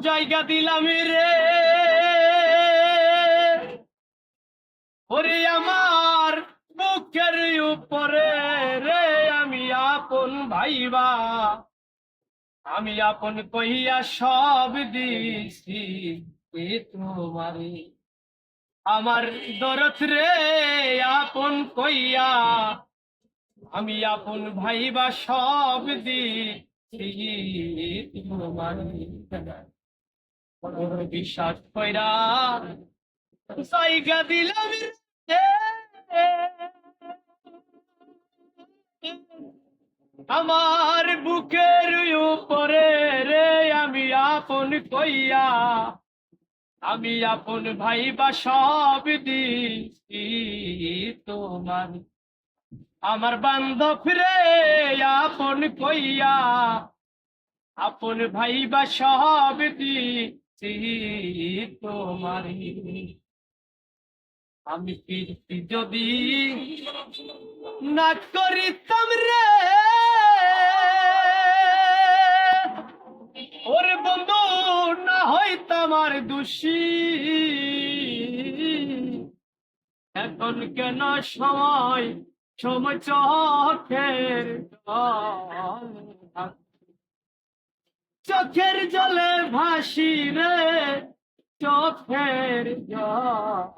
জায়গা দিলাম রে। ওরে আমার বুকের উপরে রে, আমি আপন ভাইবা। আমি আপন কইয়া সব দিছি এ তোমারে। আমার দরদ রে, আপন কইয়া আমি আপন ভাই বা সব দিছি বিশ্বাস কইরা জায়গা দিলাম আমার বুকের উপরে রে আমি আপন কইয়া, আমি আপন ভাই বা সব দিছি তোমার আমার বান্ধব রে, আপন কইয়া, আপন ভাইবা সব দিছি তোমার। আমি কীর্তি যদি না করিতাম রে, ওরে বন্ধু, না হইতাম আর দোষী। এখন কেন সময় সময় চোখের। চোখের জলে ভাসি রে চোখের জল